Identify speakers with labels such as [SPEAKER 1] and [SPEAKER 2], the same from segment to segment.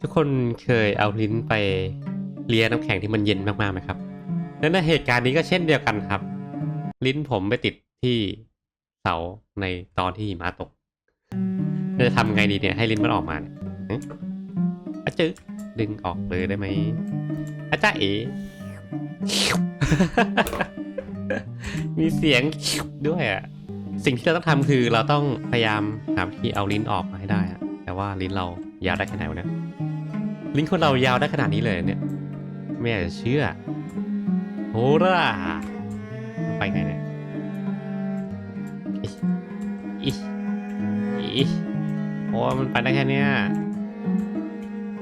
[SPEAKER 1] ทุกคนเคยเอาลิ้นไปเลียน้ำแข็งที่มันเย็นมากๆไหมครับและในเหตุการณ์นี้ก็เช่นเดียวกันครับ ลิ้นผมไปติดที่เสาในตอนที่หิมะตกจะทำไงดีเนี่ยให้ลิ้นมันออกมาเนี่ยอาจึ๊ดึงออกเลยได้ไหมอาจ้าเอ๋มีเสียงด้วยอะสิ่งที่เราต้องทำคือเราต้องพยายามหาวิธีเอาลิ้นออกมาให้ได้อะแต่ว่าลิ้นเรายาวได้แค่ไหนวะเนี่ย ลิ้นคนเรายาวได้ขนาดนี้เลยเนี่ย ไม่อยากจะเชื่อโหร่าไปไงเนี่ยอิอิอิโอ้มันไปได้แค่เนี้ย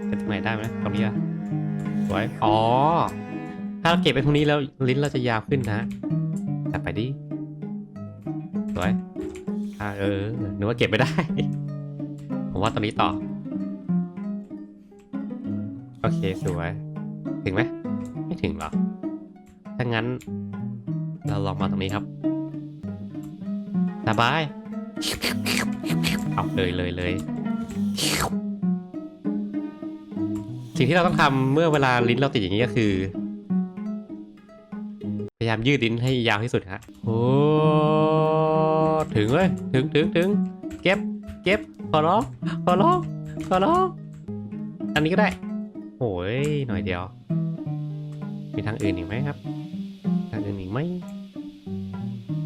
[SPEAKER 1] ไปตรงไหนได้ไหมตรงนี้อะสวยอ๋อ ถ้าเราเก็บไปตรงนี้แล้วลิ้นเราจะยาวขึ้นนะจับไปดิสวยอ่าเออนึกว่าเก็บไม่ได้ ผมว่าตรงนี้ต่อ โอเคสวย ถึงไหมไม่ถึงหรอ ถ้างั้น เราลองมาตรงนี้ครับ สบาย เอาเลยเลยเลย สิ่งที่เราต้องทำเมื่อเวลาลิ้นเราติดอย่างนี้ก็คือ พยายามยืดลิ้นให้ยาวที่สุดฮะโอ้ถึงเลยถึงถึงถึงเก็บ เก็บ ขอร้อง ขอร้อง ขอร้อง อันนี้ก็ได้ โอ้ยหน่อยเดียว มีทางอื่นอีกไหมครับ ทางอื่นอีกไหม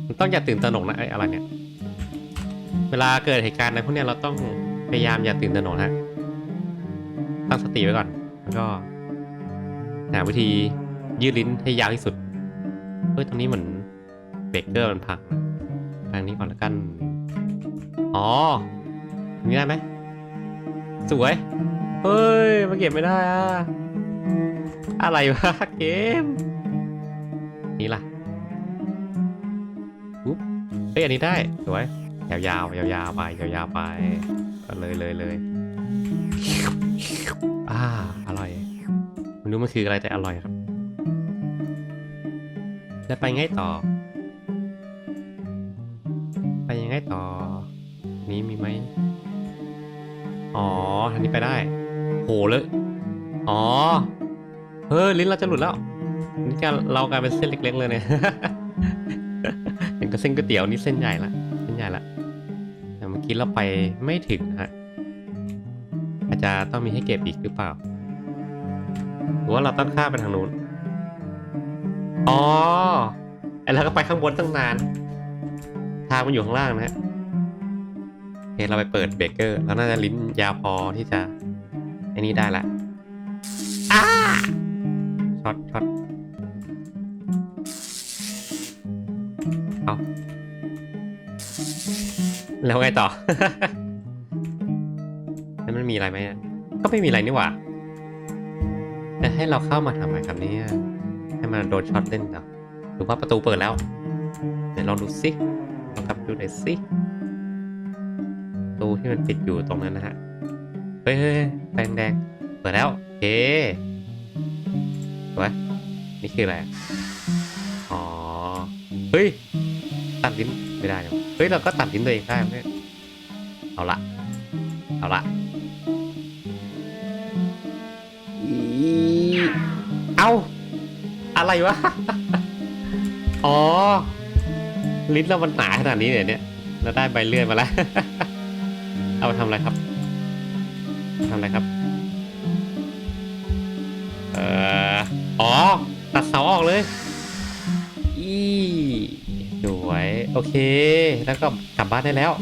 [SPEAKER 1] มันต้องอย่าตื่นตระหนกนะไอ้อะไรเนี่ย เวลาเกิดเหตุการณ์อะไรพวกเนี้ยเราต้องพยายามอย่าตื่นตระหนกฮะตั้งสติไว้ก่อน แล้วก็หาวิธียืดลิ้นให้ยาวที่สุด เฮ้ยตรงนี้เหมือนเบรกเกอร์มันพังทางนี้ก่อนแล้วกัน อ๋องนี้ได้ไหม สวย เฮ้ยมาเก็บไม่ได้อะอะไรวะเกม นี่ล่ะอุ๊บเฮ้ยอันนี้ได้สวยยาวๆยาวๆไปยาวๆไปก็เลยเลยเลยอ่าอร่อยไม่รู้มันคืออะไรแต่อร่อยครับ แล้วไปไงต่อ ไปยังไงต่อ นี้มีไหมอ๋อทางนี้ไปได้ โหเลยอ๋อ เฮ้ยลิ้นเราจะหลุดแล้วนี่การเรากลายเป็นเส้นเล็ก ๆ เลยเนี่ยเห็นก็เส้นก๋วยเตี๋ยวนี่เส้นใหญ่ละเส้นใหญ่ละแต่เมื่อกี้เราไปไม่ถึงฮะอาจจะต้องมีให้เก็บอีกหรือเปล่า หรือว่าเราต้องข้ามไปทางนู้น อ๋อไอเราก็ไปข้างบนตั้งนาน ทางมันอยู่ข้างล่างนะฮะเเราไปเปิดเบเกอร์แล้วน่าจะลิ้นยาวพอที่จะ อ้นี่ได้ละอ้าช็อตช็อตเอาแล้วไงต่อ แล้วมันมีอะไรไหมอะก็ไม่มีอะไรนี่หว่าแต่ให้เราเข้ามาทำไมครับเนี่ยให้มันโดนช็อตเล่นเหรอหรือว่าประตูเปิดแล้วเดี๋ยวลองดูสิลองกลับไปดูหน่อยสิประตูที่มันปิดอยู่ตรงนั้นนะฮะ เฮ้ยเฮ้ยแดงแดงเปิดแล้วโอเคสวยนี่คืออะไร อ๋อ เฮ้ย ตัดลิ้นไม่ได้เลยเฮ้ย เราก็ตัดลิ้นตัวเองได้ไหมเอาละ เอาละอีเอาอะไรวะ อ๋อ ลิ้นเรามันหนาขนาดนี้เลยเนี่ย เราได้ใบเลื่อนมาแล้ว เอาไปทำอะไรครับ ทำอะไรครับ เอ่อ อ๋อ ตัดเสาออกเลย อีสวย โอเค แล้วก็กลับบ้านได้แล้ว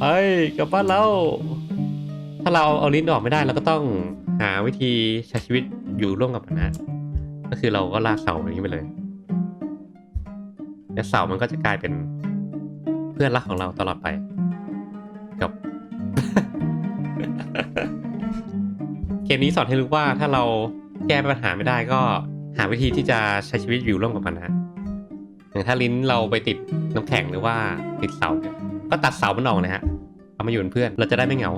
[SPEAKER 1] เฮ้ย กลับบ้านแล้ว ถ้าเราเอาลิ้นออกไม่ได้เราก็ต้องหาวิธีใช้ชีวิตอยู่ร่วมกับมันนะ ก็คือเราก็ลากเสาอย่างนี้ไปเลยแล้วเสามันก็จะกลายเป็นเพื่อนรักของเราตลอดไปจบ เกมนี้สอนให้รู้ว่าถ้าเราแก้ปัญหาไม่ได้ก็หาวิธีที่จะใช้ชีวิตอยู่ร่วมกับมันนะอย่างถ้าลิ้นเราไปติดน้ำแข็งหรือว่าติดเสาเนี่ยก็ตัดเสามันออกนะฮะเอามาอยู่เป็นเพื่อนเราจะได้ไม่เหงา